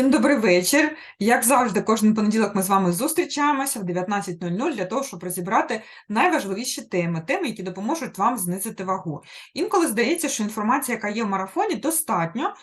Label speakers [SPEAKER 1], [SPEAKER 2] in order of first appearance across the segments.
[SPEAKER 1] Всім добрий вечір. Як завжди, кожен понеділок ми з вами зустрічаємося в 19.00 для того, щоб розібрати найважливіші теми, теми, які допоможуть вам знизити вагу. Інколи здається, що інформація, яка є в марафоні, достатньо.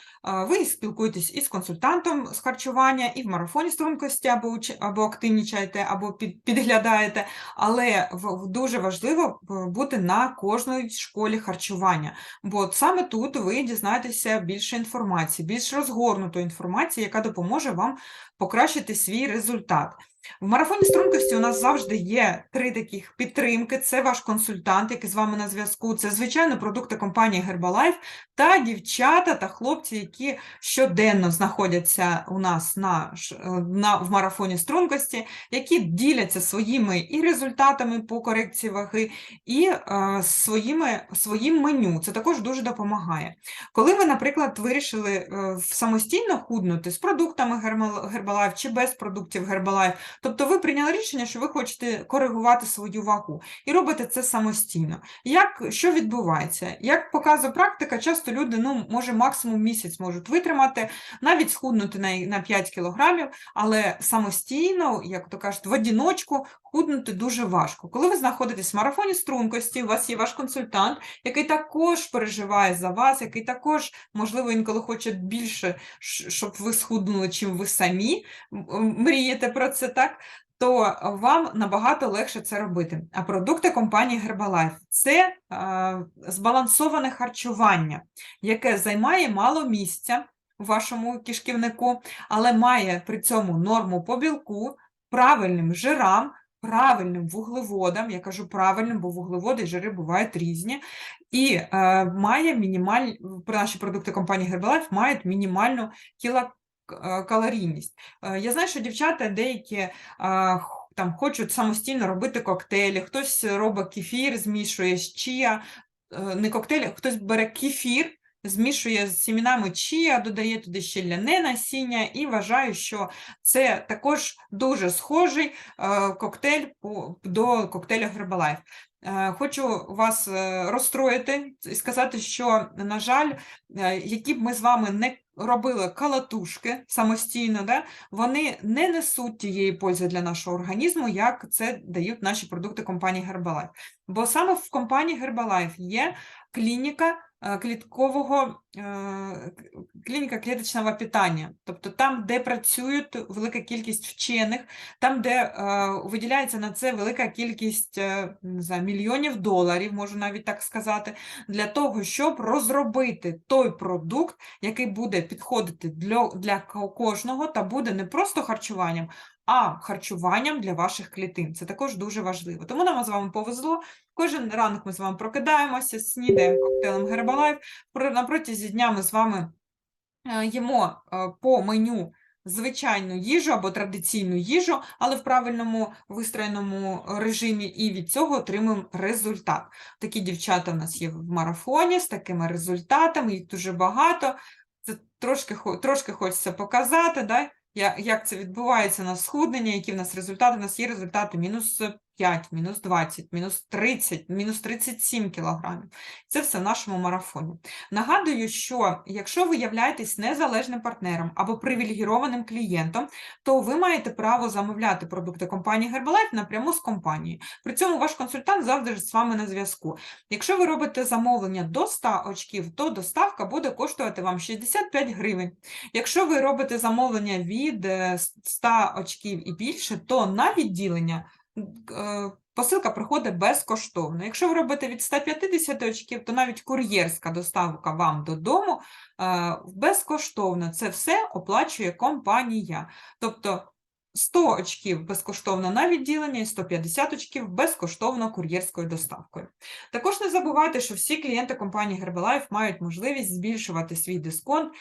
[SPEAKER 1] Ви спілкуєтесь із консультантом з харчування, і в марафоні стрункості або, або активнічаєте, або під, підглядаєте, але дуже важливо е, бути на кожній школі харчування. Бо саме тут ви дізнаєтеся більше інформації, більш розгорнутої інформації, яка допоможе вам покращити свій результат. В марафоні стрункості у нас завжди є три таких підтримки: це ваш консультант, який з вами на зв'язку, це звичайно продукти компанії Herbalife та дівчата та хлопці, які щоденно знаходяться у нас на, е, на в марафоні стрункості, які діляться своїми і результатами по корекції ваги, і е, своїми, своїм меню. Це також дуже допомагає. Коли ви, наприклад, вирішили е, самостійно худнути з продуктами Herbalife чи без продуктів Herbalife, тобто ви прийняли рішення, що ви хочете коригувати свою вагу і робите це самостійно. Як що відбувається? Як показує практика, часто люди, ну, може, максимум місяць можуть витримати, навіть схуднути на, на 5 кілограмів, але самостійно, як то кажуть, в одіночку худнути дуже важко. Коли ви знаходитесь в марафоні стрункості, у вас є ваш консультант, який також переживає за вас, який також, можливо, інколи хоче більше, щоб ви схуднули, чим ви самі мрієте про це, так? То вам набагато легше це робити. А продукти компанії Herbalife – це е, збалансоване харчування, яке займає мало місця у вашому кишківнику, але має при цьому норму по білку, правильним жирам, правильним вуглеводам. Я кажу правильним, бо вуглеводи і жири бувають різні. І е, має мінімаль... наші продукти компанії Herbalife мають мінімальну кілокалорійність. Е, я знаю, що дівчата деякі е, там хочуть самостійно робити коктейлі, хтось робить кефір, змішує з чія, е, не коктейлі, хтось бере кефір, змішує з сімінами чія, додає туди ще ляне насіння і вважаю, що це також дуже схожий е, коктейль до коктейля. Е, Хочу вас е, розстроїти і сказати, що, на жаль, е, які б ми з вами не робили калатушки самостійно, да, вони не несуть тієї пользи для нашого організму, як це дають наші продукти компанії Herbalife. Бо саме в компанії Herbalife є клініка кліткового, е, клініка кліточного питання, тобто там, де працюють велика кількість вчених, там, де е, виділяється на це велика кількість е, не знаю, мільйонів доларів, можу навіть так сказати, для того, щоб розробити той продукт, який буде підходити для, для кожного та буде не просто харчуванням, а харчуванням для ваших клітин. Це також дуже важливо. Тому нам з вами повезло. Кожен ранок ми з вами прокидаємося, снідаємо коктейлем. Про- На протязі дня ми з вами е, їмо е, по меню звичайну їжу або традиційну їжу, але в правильному вистроєному режимі, і від цього отримуємо результат. Такі дівчата в нас є в марафоні з такими результатами, їх дуже багато. Це трошки, трошки хочеться показати, да? Як це відбувається на схуднення, які в нас результати. У нас є результати мінус 5, мінус 20, мінус 30, мінус 37 кілограмів. Це все в нашому марафоні. Нагадую, що якщо ви являєтесь незалежним партнером або привілегірованим клієнтом, то ви маєте право замовляти продукти компанії Herbalife напряму з компанією. При цьому ваш консультант завжди з вами на зв'язку. Якщо ви робите замовлення до 100 очків, то доставка буде коштувати вам 65 гривень. Якщо ви робите замовлення від е, 100 очків і більше, то на відділення е, посилка приходить безкоштовно. Якщо ви робите від 150 очків, то навіть кур'єрська доставка вам додому е, безкоштовно. Це все оплачує компанія. Тобто 100 очків безкоштовно на відділення і 150 очків безкоштовно кур'єрською доставкою. Також не забувайте, що всі клієнти компанії Herbalife мають можливість збільшувати свій дисконт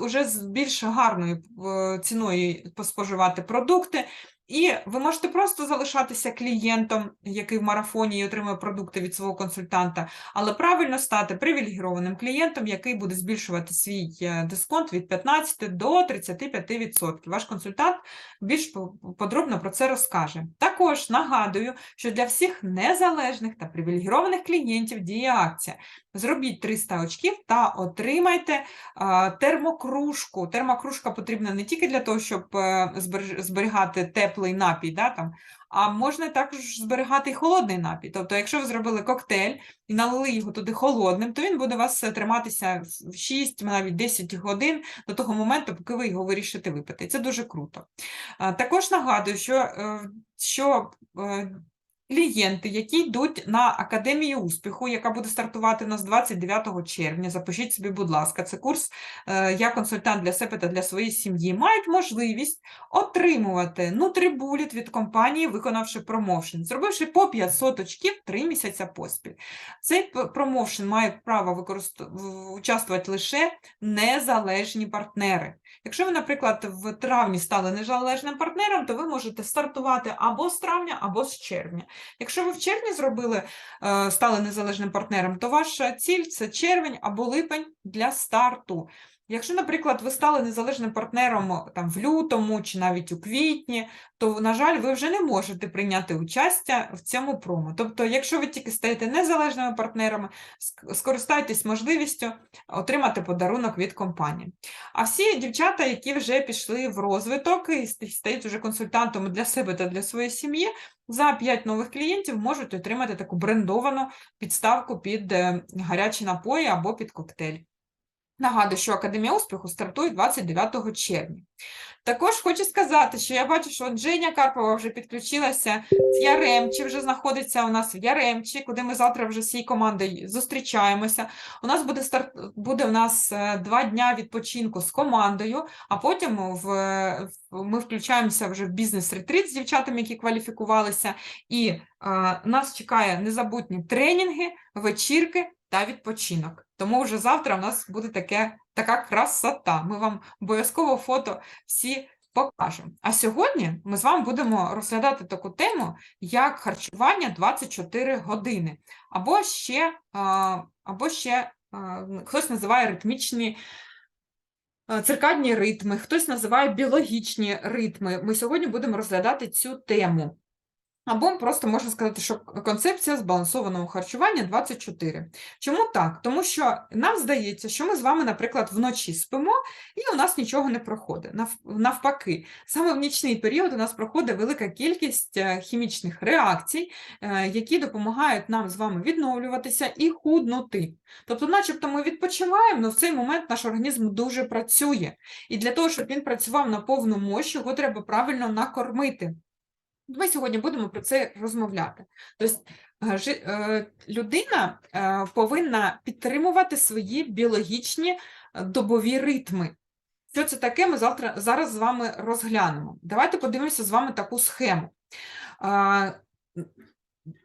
[SPEAKER 1] уже з більш гарною е, ціною споживати продукти. І ви можете просто залишатися клієнтом, який в марафоні і отримує продукти від свого консультанта, але правильно стати привілегірованим клієнтом, який буде збільшувати свій е, дисконт від 15 до 35%. Ваш консультант більш по- подробно про це розкаже. Так? Також нагадую, що для всіх незалежних та привілегірованих клієнтів діє акція. Зробіть 300 очків та отримайте термокружку. Термокружка потрібна не тільки для того, щоб е, зберігати теплий напій, да, там, а можна також зберігати холодний напій. Тобто, якщо ви зробили коктейль і налили його туди холодним, то він буде у вас е, триматися в 6, навіть 10 годин до того моменту, поки ви його вирішите випити. Це дуже круто. Також нагадую, що, е, що е, клієнти, які йдуть на Академію успіху, яка буде стартувати у нас 29 червня, запишіть собі, будь ласка, це курс е, «Я консультант для себе та для своєї сім'ї», мають можливість отримувати нутрибуліт від компанії, виконавши промоушен, зробивши по 500 очків 3 місяця поспіль. Цей промоушен має право використ... в- участвувати лише незалежні партнери. Якщо ви, наприклад, в травні стали незалежним партнером, то ви можете стартувати або з травня, або з червня. Якщо ви в червні зробили, е, стали незалежним партнером, то ваша ціль це червень або липень для старту. Якщо, наприклад, ви стали незалежним партнером там, в лютому чи навіть у квітні, то, на жаль, ви вже не можете прийняти участя в цьому промо. Тобто, якщо ви тільки стаєте незалежними партнерами, ск- скористайтесь можливістю отримати подарунок від компанії. А всі дівчата, які вже пішли в розвиток і стають вже консультантами для себе та для своєї сім'ї, за 5 нових клієнтів можуть отримати таку брендовану підставку під е, гарячі напої або під коктейль. Нагадую, що Академія успіху стартує 29 червня. Також хочу сказати, що я бачу, що Женя Карпова вже підключилася з Яремчі, вже знаходиться у нас в Яремчі, куди ми завтра вже всією командою зустрічаємося. У нас буде старт, буде у нас е, два дня відпочинку з командою, а потім в- ми включаємося вже в бізнес-ретрит з дівчатами, які кваліфікувалися, і е, нас чекає незабутні тренінги, вечірки та відпочинок. Тому вже завтра у нас буде таке, така красота. Ми вам обов'язково фото всі покажемо. А сьогодні ми з вами будемо розглядати таку тему, як харчування 24 години, або ще, або ще хтось називає ритмічні. Циркадні ритми, хтось називає біологічні ритми. Ми сьогодні будемо розглядати цю тему. Або просто можна сказати, що концепція збалансованого харчування 24. Чому так? Тому що нам здається, що ми з вами, наприклад, вночі спимо, і у нас нічого не проходить. Навпаки, саме в нічний період у нас проходить велика кількість е, хімічних реакцій, е, які допомагають нам з вами відновлюватися і худнути. Тобто, начебто ми відпочиваємо, але в цей момент наш організм дуже працює. І для того, щоб він працював на повну мощь, його треба правильно накормити. Ми сьогодні будемо про це розмовляти. Тобто е, е, людина е, повинна підтримувати свої біологічні добові ритми. Що це таке, ми завтра, зараз з вами розглянемо. Давайте подивимося з вами таку схему.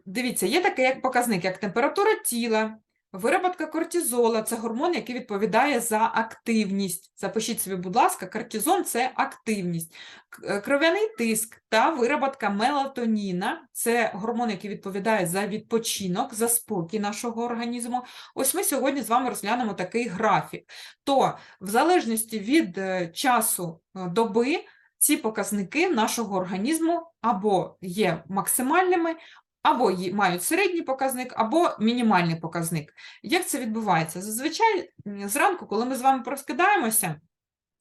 [SPEAKER 1] Дивіться, є таке як показник, як температура тіла, вироботка кортизола це гормон, який відповідає за активність. Запишіть собі, будь ласка, кортизон це активність. Е, Кров'яний тиск та вироботка мелатоніна це гормон, який відповідає за відпочинок, за спокій нашого організму. Ось ми сьогодні з вами розглянемо такий графік. То в залежності від е, часу е, доби ці показники нашого організму або є максимальними, або мають середній показник, або мінімальний показник. Як це відбувається? Зазвичай зранку, коли ми з вами проскидаємося,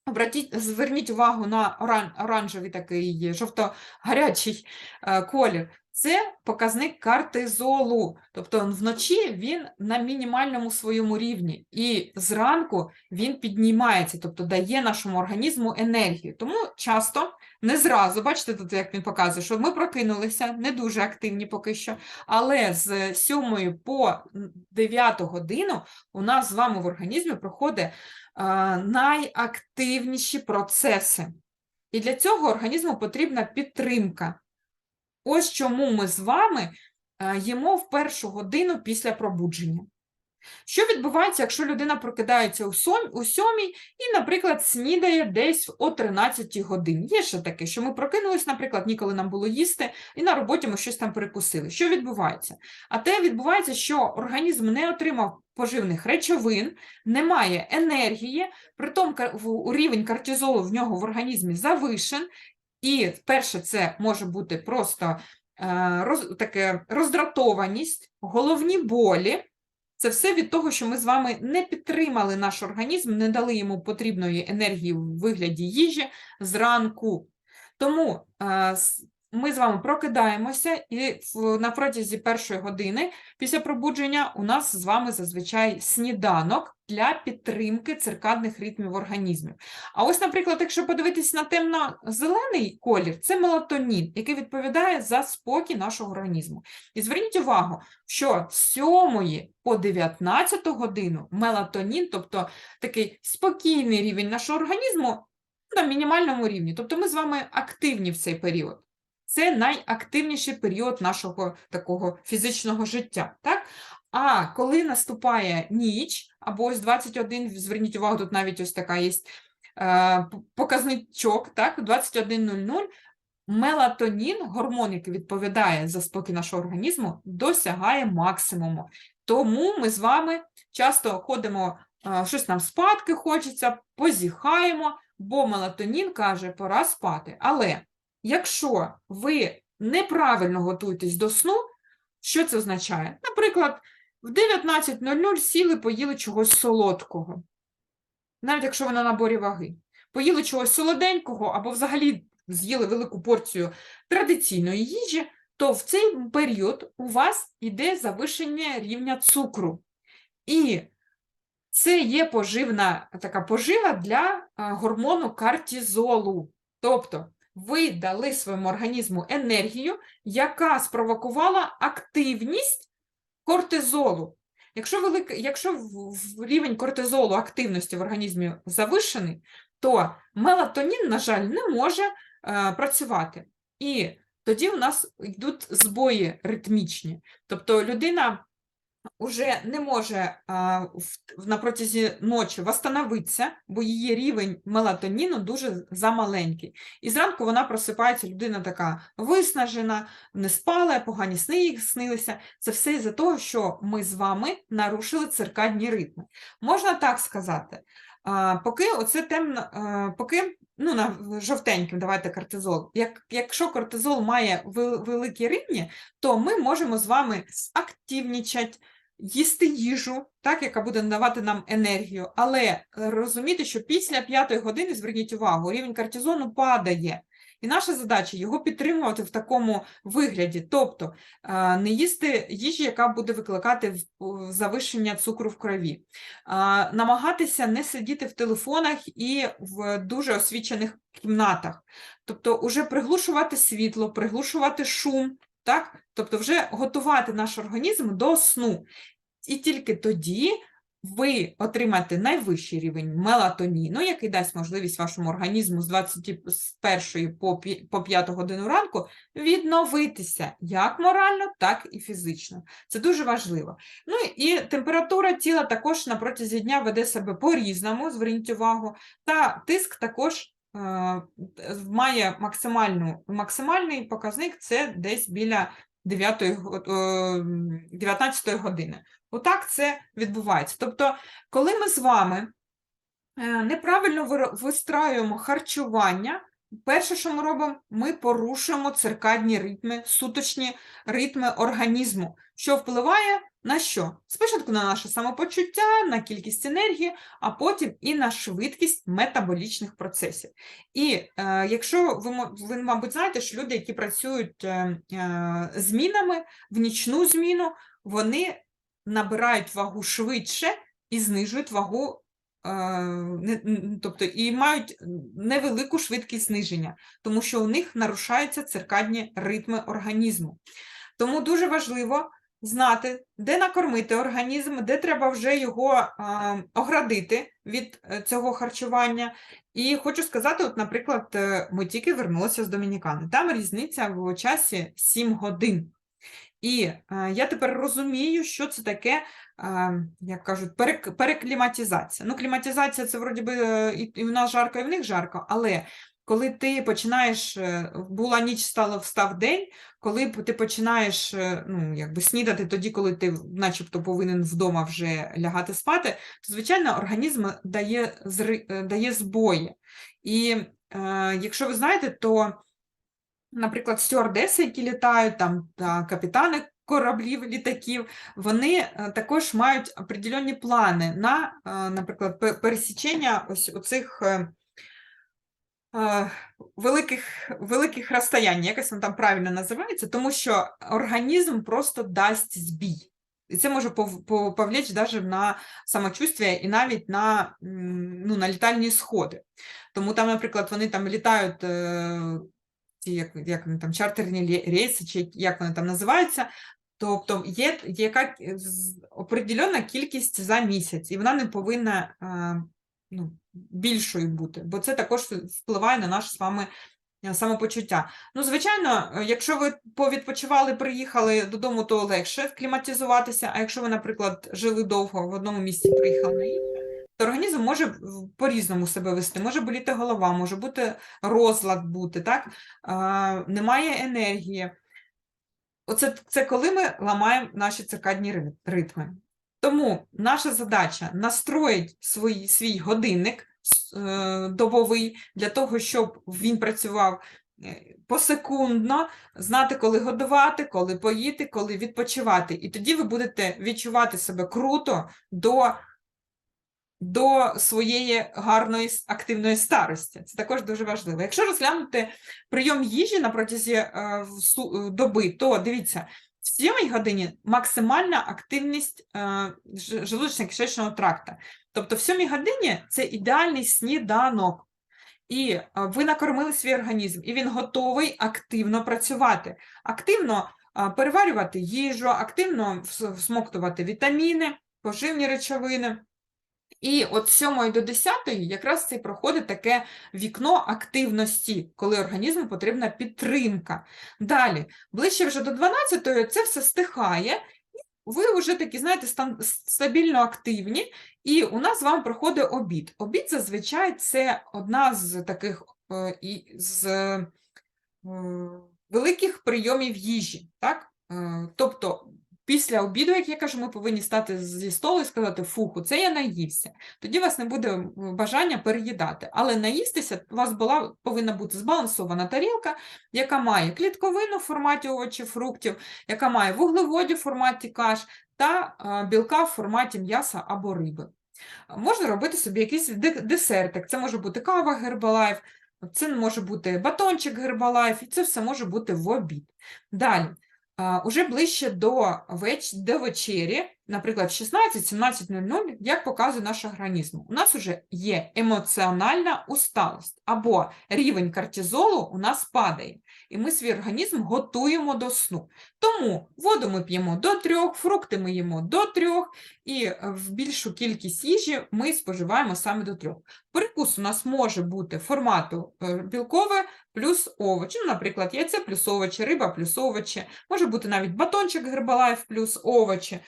[SPEAKER 1] Обратіть, зверніть увагу на оран, оранжевий такий жовто-гарячий е, колір. Це показник кортизолу. Тобто вночі він на мінімальному своєму рівні, і зранку він піднімається, тобто дає нашому організму енергію. Тому часто не зразу, бачите, тут як він показує, що ми прокинулися, не дуже активні поки що, але з 7 по 9 годину у нас з вами в організмі проходить а, найактивніші процеси. І для цього організму потрібна підтримка. Ось чому ми з вами а, їмо в першу годину після пробудження. Що відбувається, якщо людина прокидається у сьом- сьомій і, наприклад, снідає десь о 13 годині? Є ще таке, що ми прокинулись, наприклад, ніколи нам було їсти, і на роботі ми щось там перекусили. Що відбувається? А те відбувається, що організм не отримав поживних речовин, немає енергії, притом рівень кортизолу в нього в організмі завишен, і перше, це може бути просто е, роз, таке роздратованість, головні болі. Це все від того, що ми з вами не підтримали наш організм, не дали йому потрібної енергії в вигляді їжі зранку. Тому е, ми з вами прокидаємося, і на протязі першої години після пробудження у нас з вами зазвичай сніданок для підтримки циркадних ритмів організму. А ось, наприклад, якщо подивитись на темно-зелений колір, це мелатонін, який відповідає за спокій нашого організму. І зверніть увагу, що з 7 по 19 годину мелатонін, тобто такий спокійний рівень нашого організму, на мінімальному рівні. Тобто ми з вами активні в цей період. Це найактивніший період нашого такого фізичного життя. Так? А коли наступає ніч, або ось 21, зверніть увагу, тут навіть ось така є е, показничок, так, 21.00, мелатонін, гормон, який відповідає за спокій нашого організму, досягає максимуму. Тому ми з вами часто ходимо, е, щось нам спадки хочеться, позіхаємо, бо мелатонін каже, пора спати. Але якщо ви неправильно готуєтесь до сну, що це означає? Наприклад, в 19.00 сіли, поїли чогось солодкого, навіть якщо ви на наборі ваги. Поїли чогось солоденького або взагалі з'їли велику порцію традиційної їжі, то в цей період у вас йде завишення рівня цукру. І це є поживна така пожива для гормону кортизолу. Тобто ви дали своєму організму енергію, яка спровокувала активність кортизолу. Якщо, велик... Якщо рівень кортизолу активності в організмі завишений, то мелатонін, на жаль, не може е, працювати. І тоді у нас йдуть збої ритмічні. Тобто людина вже не може а, на протязі ночі восстановитися, бо її рівень мелатоніну дуже замаленький. І зранку вона просипається, людина така виснажена, не спала, погані сни їй снилися. Це все із-за того, що ми з вами нарушили циркадні ритми. Можна так сказати. Поки оце темно, поки ну, на жовтеньким, давайте кортизол. Як, якщо кортизол має вел- великі рівні, то ми можемо з вами активнічати, їсти їжу, так, яка буде надавати нам енергію, але е, розуміти, що після п'ятої години, зверніть увагу, рівень кортизону падає. І наша задача його підтримувати в такому вигляді, тобто е, не їсти їжі, яка буде викликати завищення цукру в крові, намагатися не сидіти в телефонах і в дуже освічених кімнатах, тобто уже приглушувати світло, приглушувати шум, так? Тобто вже готувати наш організм до сну. І тільки тоді ви отримаєте найвищий рівень мелатоніну, який дасть можливість вашому організму з 21 по пі- 5 годину ранку відновитися як морально, так і фізично. Це дуже важливо. Ну і температура тіла також на протязі дня веде себе по-різному, зверніть увагу, та тиск також має максимальну, максимальний показник це десь біля 9, 19 години. Отак це відбувається. Тобто, коли ми з вами е, неправильно вистраюємо харчування, перше, що ми робимо, ми порушуємо циркадні ритми, суточні ритми організму, що впливає на що? Спочатку на наше самопочуття, на кількість енергії, а потім і на швидкість метаболічних процесів. І е, якщо ви, ви, мабуть, знаєте, що люди, які працюють е, е, змінами в нічну зміну, вони набирають вагу швидше і знижують вагу, тобто і мають невелику швидкість зниження, тому що у них нарушаються циркадні ритми організму. Тому дуже важливо знати, де накормити організм, де треба вже його оградити від е, цього харчування. І хочу сказати, от, наприклад, е, ми тільки вернулися з Домінікани. Там різниця в часі 7 годин. І я тепер розумію, що це таке, як кажуть, перек- перекліматизація. Ну, кліматизація це вроді би е, і, в нас жарко, і в них жарко, але коли ти починаєш, е, була ніч, стало встав день, коли ти починаєш е, ну, якби снідати тоді, коли ти начебто повинен вдома вже лягати спати, то, звичайно, організм дає, дає збої. І е, якщо ви знаєте, то наприклад, стюардеси, які літають, там та капітани кораблів, літаків, вони е, також мають определенні плани на, е, наприклад, пересічення ось оцих е, великих, великих розстоянь, якось воно там правильно називається, тому що організм просто дасть збій. І це може пов- пов- повлечь даже на самочувствие і навіть на, ну, на літальні сходи. Тому там, наприклад, вони там літають, ці, як, як вони там, чартерні рейси, чи як вони там називаються, тобто є яка з- определенна кількість за місяць, і вона не повинна е, ну, більшою бути, бо це також впливає на наше з вами е, самопочуття. Ну, звичайно, е, якщо ви повідпочивали, приїхали додому, то легше вкліматизуватися, а якщо ви, наприклад, жили довго в одному місці, приїхали на інше, організм може по-різному себе вести. Може боліти голова, може бути розлад бути, так? А, немає енергії. Оце це коли ми ламаємо наші циркадні ритми. Тому наша задача настроїть свій, свій годинник е, добовий для того, щоб він працював е, посекундно, знати, коли годувати, коли поїти, коли відпочивати. І тоді ви будете відчувати себе круто до, до своєї гарної активної старості. Це також дуже важливо. Якщо розглянути прийом їжі на протязі е, е, доби, то дивіться, в 7 годині максимальна активність е, желудочно-кишечного тракта. Тобто в 7 годині це ідеальний сніданок. І ви накормили свій організм, і він готовий активно працювати, активно переварювати їжу, активно всмоктувати вітаміни, поживні речовини. І от з 7 до 10 якраз це проходить таке вікно активності, коли організму потрібна підтримка. Далі, ближче вже до 12 це все стихає, і ви вже такі, знаєте, стабільно активні, і у нас з вами проходить обід. Обід зазвичай це одна з таких е, з е, великих прийомів їжі. Так? Е, Тобто, після обіду, як я кажу, ми повинні стати зі столу і сказати, фуху, це я наївся. Тоді у вас не буде бажання переїдати. Але наїстися у вас була, повинна бути збалансована тарілка, яка має клітковину в форматі овочів, фруктів, яка має вуглеводі в форматі каш та е, білка в форматі м'яса або риби. Можна робити собі якийсь десертик. Це може бути кава Гербалайф, це може бути батончик Гербалайф, і це все може бути в обід. Далі, уже ближче до, веч... до вечері, наприклад, в 16-17.00, як показує наш організм, у нас вже є емоціональна усталость, або рівень кортизолу у нас падає, і ми свій організм готуємо до сну. Тому воду ми п'ємо до трьох, фрукти ми їмо до трьох, і е, в більшу кількість їжі ми споживаємо саме до трьох. Перекус у нас може бути формату е, білкове плюс овочі, ну, наприклад, яйце плюс овочі, риба плюс овочі, може бути навіть батончик Гербалайф плюс овочі.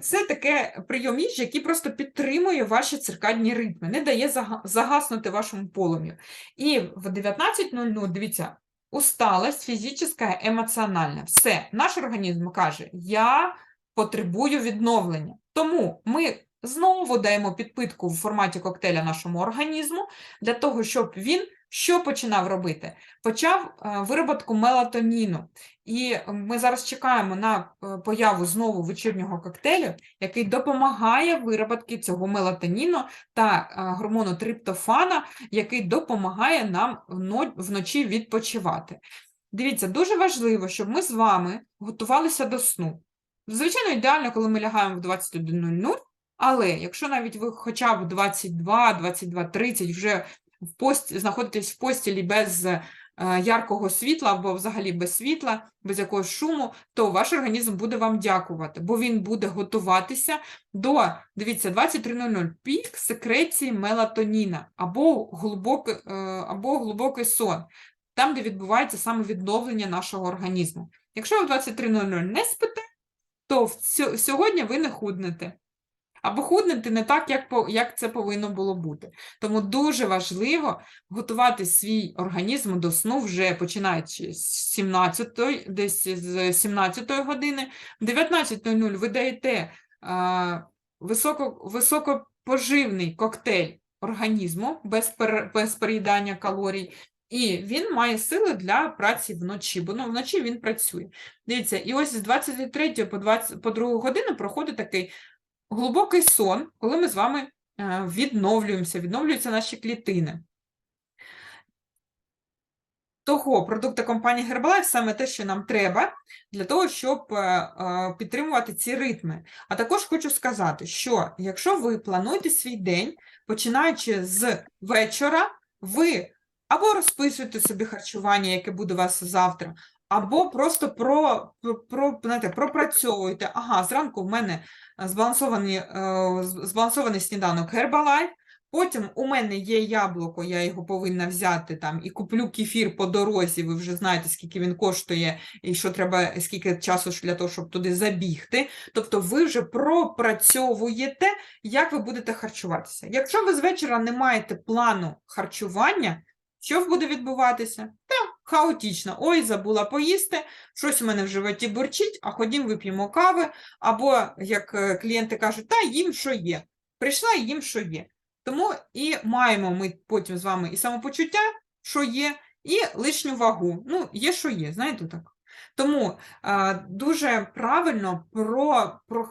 [SPEAKER 1] Це таке прийом їжі, який просто підтримує ваші циркадні ритми, не дає загаснути вашому полум'ю. І в 19.00, дивіться, усталость фізична, емоціональна. Все, наш організм каже, я потребую відновлення. Тому ми знову даємо підпитку в форматі коктейля нашому організму для того, щоб він що починав робити? Почав е, вироботку мелатоніну. І ми зараз чекаємо на е, появу знову вечірнього коктейлю, який допомагає вироботці цього мелатоніну та е, гормону триптофана, який допомагає нам вночі відпочивати. Дивіться, дуже важливо, щоб ми з вами готувалися до сну. Звичайно, ідеально, коли ми лягаємо в 21.00, але якщо навіть ви хоча б 22, 22, 30 вже в пост... знаходитесь в постілі без е, яркого світла або взагалі без світла, без якогось шуму, то ваш організм буде вам дякувати, бо він буде готуватися до, дивіться, 23.00 пік секреції мелатоніна або глибокий, е, або глибокий сон, там, де відбувається саме відновлення нашого організму. Якщо ви в 23.00 не спите, то в сьо- сьогодні ви не худнете. Або худнете не так, як, як це повинно було бути. Тому дуже важливо готувати свій організм до сну вже починаючи з 17, десь з 17 години. В 19.00 ви даєте а, високо, високопоживний коктейль організму без, пер, без переїдання калорій. І він має сили для праці вночі, бо ну, вночі він працює. Дивіться, і ось з 23 по 20, по 2 годину проходить такий глибокий сон, коли ми з вами е, відновлюємося, відновлюються наші клітини. Того продукти компанії Herbalife саме те, що нам треба для того, щоб е, е, підтримувати ці ритми. А також хочу сказати, що якщо ви плануєте свій день, починаючи з вечора, ви або розписуєте собі харчування, яке буде у вас завтра, або просто про, про, знаєте, пропрацьовуєте. Ага, зранку в мене е, збалансований, е, збалансований сніданок Herbalife, Потім у мене є яблуко, я його повинна взяти там і куплю кефір по дорозі. Ви вже знаєте, скільки він коштує, і що треба, скільки часу для того, щоб туди забігти. Тобто ви вже пропрацьовуєте, як ви будете харчуватися. Якщо ви з вечора не маєте плану харчування, що буде відбуватися? Та хаотично. Ой, забула поїсти, щось у мене в животі бурчить, а ходім вип'ємо кави. Або, як е, клієнти кажуть, та їм що є. Прийшла і їм що є. Тому і маємо ми потім з вами і самопочуття, що є, і лишню вагу. Ну, є, що є, знаєте так. Тому е, дуже правильно про, про,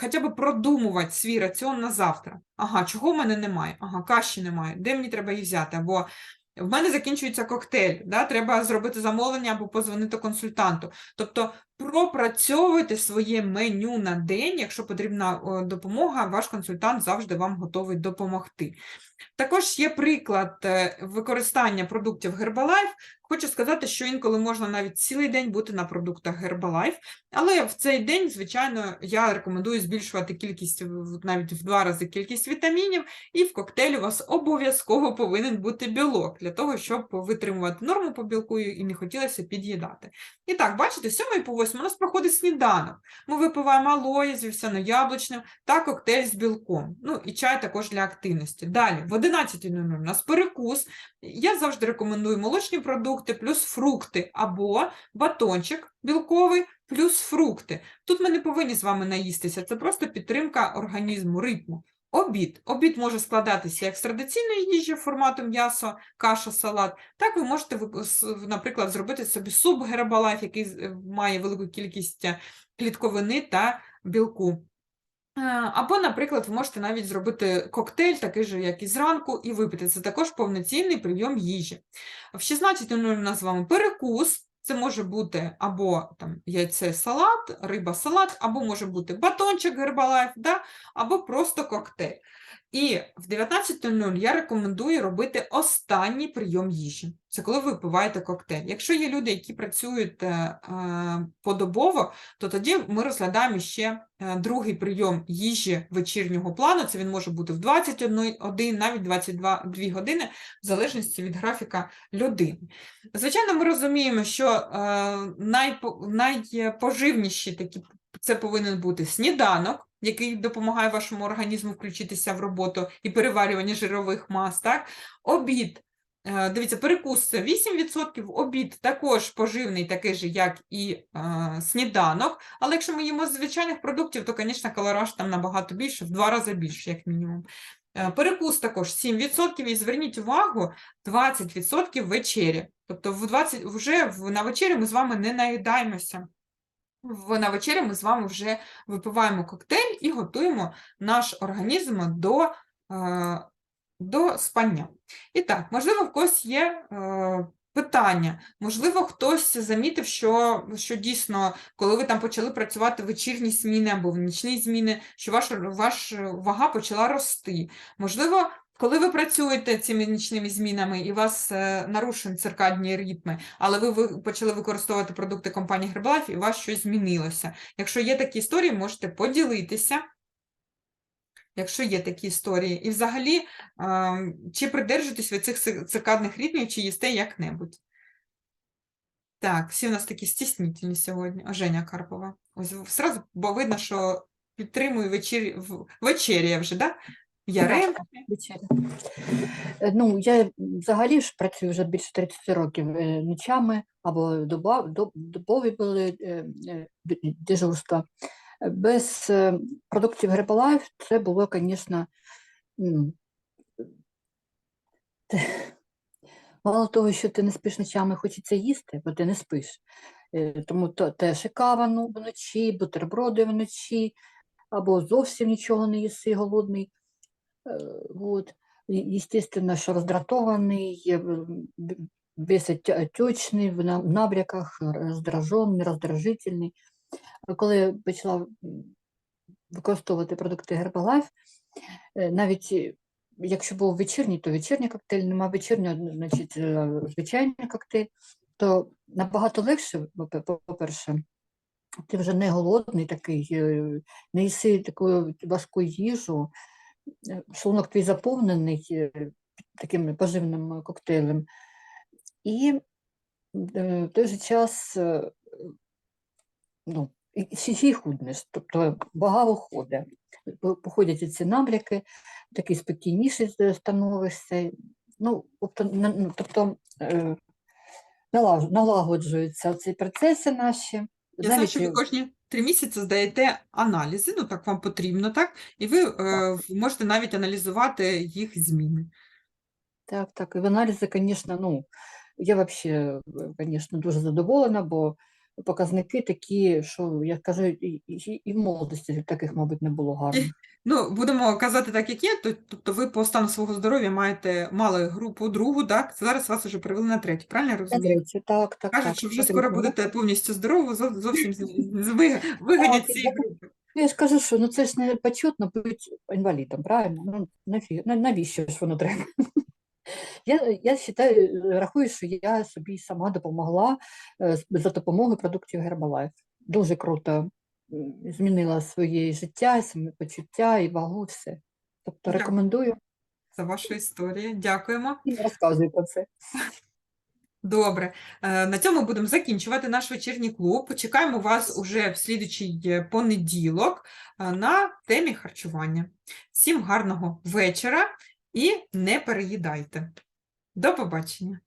[SPEAKER 1] хоча б продумувати свій раціон на завтра. Ага, чого в мене немає? Ага, каші немає. Де мені треба її взяти? Або в мене закінчується коктейль, да? треба зробити замовлення або позвонити консультанту. Тобто пропрацьовуйте своє меню на день, якщо потрібна допомога, ваш консультант завжди вам готовий допомогти. Також є приклад е, використання продуктів Herbalife. Хочу сказати, що інколи можна навіть цілий день бути на продуктах Herbalife, але в цей день, звичайно, я рекомендую збільшувати кількість навіть в два рази кількість вітамінів, і в коктейлі у вас обов'язково повинен бути білок для того, щоб витримувати норму по білку і не хотілося під'їдати. І так, бачите, з 7 по 8 у нас проходить сніданок. Ми випиваємо алоє з вівсяно-яблучним та коктейль з білком. Ну і чай також для активності. Далі, в 11.00 у нас перекус. Я завжди рекомендую молочні продукти плюс фрукти або батончик білковий плюс фрукти. Тут ми не повинні з вами наїстися, це просто підтримка організму, ритму. Обід. Обід може складатися як з традиційної їжі формату м'ясо, каша, салат. Так ви можете, наприклад, зробити собі суп Herbalife, який е, має велику кількість е, клітковини та білку. Е, Або, наприклад, ви можете навіть зробити коктейль, такий же, як і зранку, і випити. Це також повноцінний прийом їжі. В 16.00 у нас з вами перекус. Це може бути або там яйце салат, риба салат, або може бути батончик гербалайф, да? або просто коктейль. І в 19.00 я рекомендую робити останній прийом їжі. Це коли ви випиваєте коктейль. Якщо є люди, які працюють е, е, подобово, то тоді ми розглядаємо ще е, другий прийом їжі вечірнього плану. Це він може бути в 21, навіть 22 2 години, в залежності від графіка людини. Звичайно, ми розуміємо, що найпо- найпоживніші такі це повинен бути сніданок, який допомагає вашому організму включитися в роботу і переварювання жирових мас. Так? Обід. Е, Дивіться, перекус це 8%, обід також поживний, такий же, як і е, сніданок. Але якщо ми їмо з звичайних продуктів, то, звісно, калораж там набагато більше, в два рази більше, як мінімум. Е, Перекус також 7%, і зверніть увагу, 20% вечері. Тобто в 20, вже на вечері ми з вами не наїдаємося. На вечері ми з вами вже випиваємо коктейль і готуємо наш організм до, е, до спання. І так, можливо, в когось є е, питання, можливо, хтось замітив, що, що дійсно, коли ви там почали працювати вечірні зміни або в нічні зміни, що ваша, ваша вага почала рости. Можливо, коли ви працюєте цими нічними змінами і у вас е, нарушені циркадні ритми, але ви, почали використовувати продукти компанії Herbalife і у вас щось змінилося. Якщо є такі історії, можете поділитися. Якщо є такі історії, і взагалі, е, чи придержуєтесь ви цих циркадних ритмів, чи їсте як-небудь? Так, всі у нас такі стіснительні сьогодні. Женя Карпова. Ось сразу, бо видно, що підтримую вечері, в- вечеря вже, да? Ярем.
[SPEAKER 2] Е, Ну, я взагалі ж працюю вже більше 30 років е, ночами або добові були е, дежурства. Без продуктів Herbalife це було, звісно, Мало того, що ти не спиш ночами, хочеться їсти, бо ти не спиш. Тому то, теж і кава ну, вночі, бутерброди вночі, або зовсім нічого не їси, голодний. Е, Вот. Естественно, що роздратований, е, весь отечний, в на- в набряках, роздражений, роздражительний. А Коли я почала використовувати продукти Herbalife, е, навіть якщо був вечірній, то вечірній коктейль, нема вечірнього, значить е, звичайний коктейль, то набагато легше, по- по- по-перше, ти вже не голодний такий, не їси таку важку їжу, шлунок твій заповнений е, таким поживним коктейлем. І е, в той же час е, ну, ще й худнеш, тобто вага виходить. По- Походять ці набряки, такий спокійніший становишся. Ну, тобто, ну, тобто е, налагоджуються ці процеси наші.
[SPEAKER 1] Я знаю, що ви
[SPEAKER 2] е,
[SPEAKER 1] кожні три місяці здаєте аналізи, ну так вам потрібно, так? І ви е, можете навіть аналізувати їх зміни.
[SPEAKER 2] Так, так. І в аналізи, звісно, ну, я взагалі, звісно, дуже задоволена, бо показники такі, що я кажу, і, і, і в молодості таких, мабуть, не було гарних.
[SPEAKER 1] Ну, будемо казати так, як є, тобто ви по стану свого здоров'я маєте мали групу другу, так? Зараз вас вже перевели на третю, правильно я розумію?
[SPEAKER 2] третю, так, так,
[SPEAKER 1] Кажуть,
[SPEAKER 2] так.
[SPEAKER 1] що вже
[SPEAKER 2] на
[SPEAKER 1] скоро
[SPEAKER 2] третю
[SPEAKER 1] будете повністю здорові, зовсім з- з- ви- вигонять
[SPEAKER 2] Так,
[SPEAKER 1] цієї групи.
[SPEAKER 2] Ну, Я ж кажу, що ну, це ж не почетно бути інвалідом, правильно? Ну, навіщо ж воно треба? Я, я вважаю, рахую, що я собі сама допомогла е, за допомогою продуктів Herbalife. Дуже круто змінила своє життя, самопочуття і вагу, все. Тобто рекомендую
[SPEAKER 1] За вашу історію. Дякуємо.
[SPEAKER 2] і розказую про це.
[SPEAKER 1] Добре. Е, На цьому будемо закінчувати наш вечірній клуб. Почекаємо вас уже в слідучий е, понеділок е, на темі харчування. Всім гарного вечора і не переїдайте. До побачення.